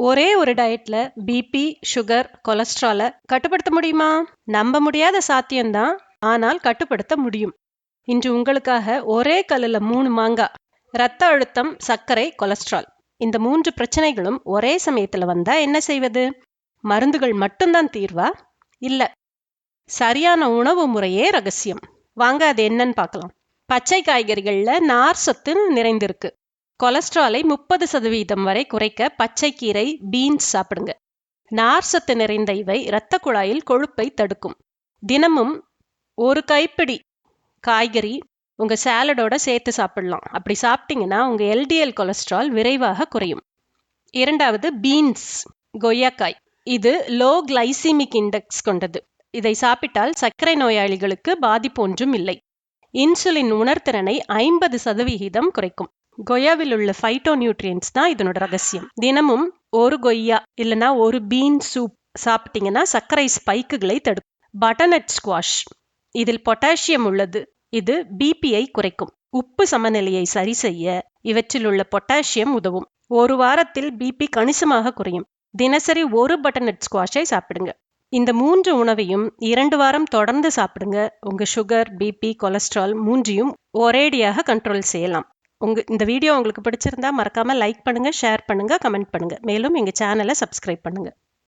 ஒரே ஒரு டயட்ல பிபி சுகர் கொலஸ்ட்ராலை கட்டுப்படுத்த முடியுமா? நம்ப முடியாத சாத்தியம்தான் ஆனால் கட்டுப்படுத்த முடியும். இன்று உங்களுக்காக ஒரே கல்லுல மூணு மாங்காய் ரத்த அழுத்தம் சர்க்கரை கொலஸ்ட்ரால் இந்த மூன்று பிரச்சனைகளும் ஒரே சமயத்துல வந்தா என்ன செய்வது? மருந்துகள் மட்டும்தான் தீர்வா? இல்ல. சரியான உணவு முறையே ரகசியம். வாங்க அது என்னன்னு பார்க்கலாம். பச்சை காய்கறிகள்ல நார் சத்து நிறைந்திருக்கு. கொலஸ்ட்ராலை முப்பது சதவீதம் வரை குறைக்க பச்சை கீரை பீன்ஸ் சாப்பிடுங்க. நார் சத்து நிறைந்த இவை இரத்த குழாயில் கொழுப்பை தடுக்கும். தினமும் ஒரு கைப்பிடி காய்கறி உங்க சாலடோட சேர்த்து சாப்பிடலாம். அப்படி சாப்பிட்டீங்கன்னா உங்க எல்டிஎல் கொலஸ்ட்ரால் விரைவாக குறையும். இரண்டாவது பீன்ஸ் கொய்யாக்காய். இது லோ கிளைசிமிக் இண்டெக்ஸ் கொண்டது. இதை சாப்பிட்டால் சர்க்கரை நோயாளிகளுக்கு பாதிப்பு ஒன்றும் இல்லை. இன்சுலின் உணர்திறனை ஐம்பது சதவிகிதம் குறைக்கும். கொய்யாவில் உள்ள ஃபைட்டோ நியூட்ரியன்ஸ் தான் இதனோட ரகசியம். தினமும் ஒரு கொய்யா இல்லனா ஒரு பீன் சூப் சாப்பிட்டீங்கன்னா சர்க்கரை ஸ்பைக்குகளை தடுக்கும். பட்டர்நட் ஸ்குவாஷ் இதில் பொட்டாசியம் உள்ளது. இது பிபியை குறைக்கும். உப்பு சமநிலையை சரி செய்ய இவற்றில் உள்ள பொட்டாசியம் உதவும். ஒரு வாரத்தில் பிபி கணிசமாக குறையும். தினசரி ஒரு பட்டர்நட் ஸ்குவாஷை சாப்பிடுங்க. இந்த மூன்று உணவையும் இரண்டு வாரம் தொடர்ந்து சாப்பிடுங்க. உங்க சுகர் பிபி கொலஸ்ட்ரால் மூன்றையும் ஒரேடியாக கண்ட்ரோல் செய்யலாம். உங்க இந்த வீடியோ உங்களுக்கு பிடிச்சிருந்தா மறக்காமல் லைக் பண்ணுங்கள் ஷேர் பண்ணுங்கள் கமெண்ட் பண்ணுங்கள் மேலும் எங்கள் சேனலை சப்ஸ்கிரைப் பண்ணுங்கள்